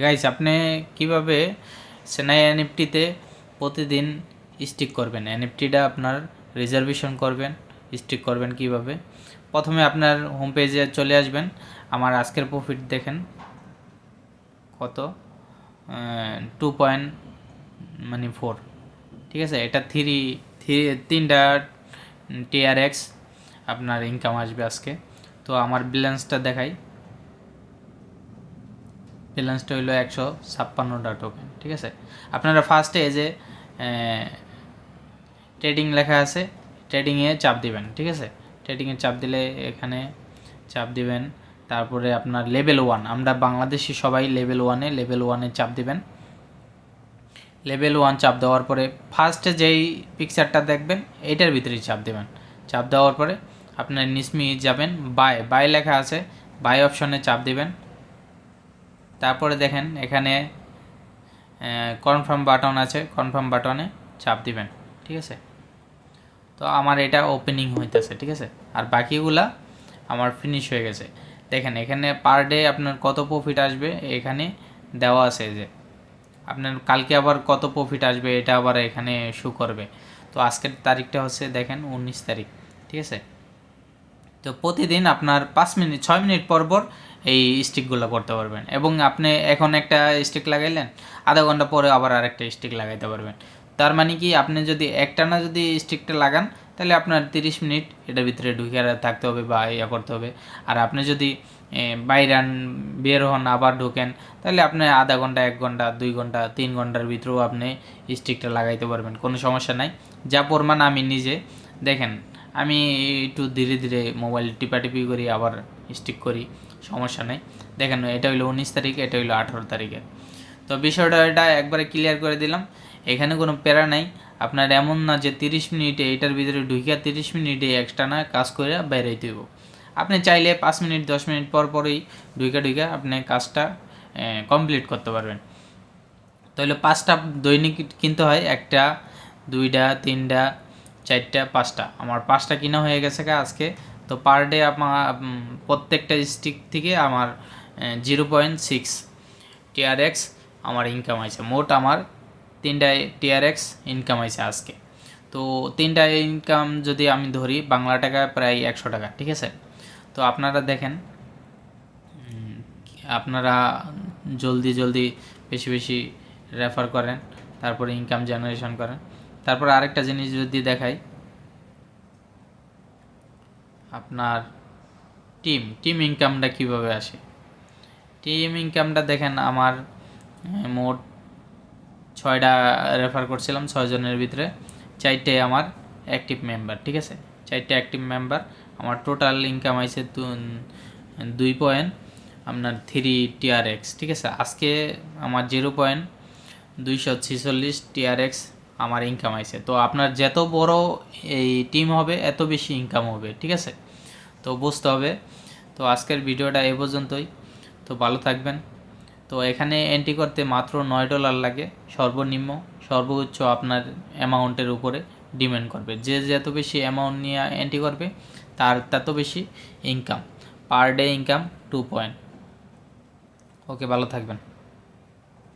Guys আপনি কীভাবে সেনাই এনএফটিতে প্রতিদিন স্টিক করবেন? এনএফটিটা আপনার রিজার্ভেশন করবেন স্টিক করবেন কীভাবে? প্রথমে আপনার হোম পেজে চলে আসবেন। আমার আজকের প্রফিট দেখেন, কত? টু পয়েন্ট মানে ফোর ঠিক আছে? এটা থ্রি থ্রি তিনটা টিআরএক্স আপনার ইনকাম আসবে আজকে। তো আমার ব্যালেন্সটা দেখাই। ব্যালেন্সটা হইল একশো ছাপ্পান্নটা টোকেন ঠিক আছে? আপনারা ফার্স্টে যে ট্রেডিং লেখা আছে ট্রেডিংয়ে চাপ দিবেন, ঠিক আছে? ট্রেডিংয়ে চাপ দিলে এখানে চাপ দিবেন, তারপরে আপনার লেভেল ওয়ান আমরা বাংলাদেশি সবাই লেভেল ওয়ানে লেভেল ওয়ানে চাপ দিবেন। লেভেল ওয়ান চাপ দেওয়ার পরে ফার্স্টে যেই পিকচারটা দেখবেন, এইটার ভিতরেই চাপ দেবেন। চাপ দেওয়ার পরে আপনার নিসমি যাবেন বাই বাই লেখা আছে বাই অপশনে চাপ দিবেন। তারপরে দেখেন, এখানে কনফার্ম বাটন আছে। কনফার্ম বাটনে চাপ দিবেন, ঠিক আছে? তো আমার এটা ওপেনিং হইতেছে, ঠিক আছে? আর বাকিগুলা আমার ফিনিশ হয়ে গেছে। দেখেন, এখানে পার ডে আপনার কত প্রফিট আসবে? এখানে দেওয়া আছে যে, আপনার কালকে আবার কত প্রফিট আসবে? এটা আবার এখানে শু করবে। তো আজকের তারিখটা হচ্ছে, দেখেন, উনিশ তারিখ, ঠিক আছে? তো প্রতিদিন আপনার পাঁচ মিনিট, ছয় মিনিট পর পর এই স্টিকগুলো করতে পারবেন। এবং আপনি এখন একটা স্টিক লাগাইলেন, আধা ঘণ্টা পরে আবার আরেকটা স্টিক লাগাইতে পারবেন। তার মানে কি, আপনি যদি একটানা যদি স্টিকটা লাগান, তাহলে আপনার তিরিশ মিনিট এটার ভিতরে ঢুকে থাকতে হবে বা ইয়া করতে হবে। আর আপনি যদি বাইরান বের হন, আবার ঢোকেন, তাহলে আপনি আধা ঘণ্টা, এক ঘণ্টা, দুই ঘণ্টা, তিন ঘণ্টার ভিতরেও আপনি স্টিকটা লাগাইতে পারবেন, কোনো সমস্যা নাই। যা পরিমাণ আমি নিজে, দেখেন আমি একটু ধীরে ধীরে মোবাইল টিপাটিপি করি, আবার স্টিক করি, সমস্যা নেই। দেখেন, এটা হইল উনিশ তারিখ, এটা হইল আঠারো তারিখে। তো বিষয়টা এটা একবারে ক্লিয়ার করে দিলাম। এখানে কোনো প্যারা নাই। আপনার এমন না যে তিরিশ মিনিটে, এটার ভিতরে ঢুকিয়া তিরিশ মিনিটে এক্সট্রা না কাজ করে বাইরে দিব আপনি চাইলে পাঁচ মিনিট, দশ মিনিট পর পরই ঢুকে ঢুকে আপনি কাজটা কমপ্লিট করতে পারবেন। তাহলে পাঁচটা দৈনিক কিনতে হয়, একটা, দুইটা, তিনটা চারটা, পাঁচটা। আমার পাঁচটা কিনা হয়ে গেছে কা আজকে। তো পার ডে আমার প্রত্যেকটা স্টিক থেকে আমার জিরো পয়েন্ট সিক্স টিআরএক্স আমার ইনকাম আছে মোট আমার তিনটা টিআরএক্স ইনকাম আছে আজকে। তো তিনটা ইনকাম যদি আমি ধরি, বাংলা টাকা প্রায় একশো টাকা, ঠিক আছে? তো আপনারা দেখেন আপনারা জলদি জলদি বেশি বেশি রেফার করেন, তারপরে ইনকাম জেনারেশন করেন। তারপর আরেকটা জিনিস যদি দেখাই। আপনার টিম টিম ইনকামটা কীভাবে আসে? টিম ইনকামটা দেখেন, আমার মোট ছয়টা রেফার করছিলাম ছয়জনের ভিতরে। চারটে আমার অ্যাক্টিভ মেম্বার ঠিক আছে? চারটে অ্যাক্টিভ মেম্বার আমার টোটাল ইনকাম আইছে দুই পয়েন্ট আপনার থ্রি টিআরএক্স ঠিক আছে? আজকে আমার জিরো পয়েন্ট দুইশো ছিচল্লিশ টিআরএক্স আমার ইনকাম আইছে। তো আপনার যত বড় এই টিম হবে, এত বেশি ইনকাম হবে, ঠিক আছে? তো বুঝতে হবে। তো আজকের ভিডিওটা এ পর্যন্তই। তো ভালো থাকবেন। তো এখানে এন্ট্রি করতে মাত্র নয় ডলার লাগে। সর্বনিম্ন, সর্বোচ্চ আপনার অ্যামাউন্টের উপরে ডিমান্ড করবে। যে যত বেশি অ্যামাউন্ট নিয়ে এন্ট্রি করবে, তার তত বেশি income per day income two point okay, ভালো থাকবেন।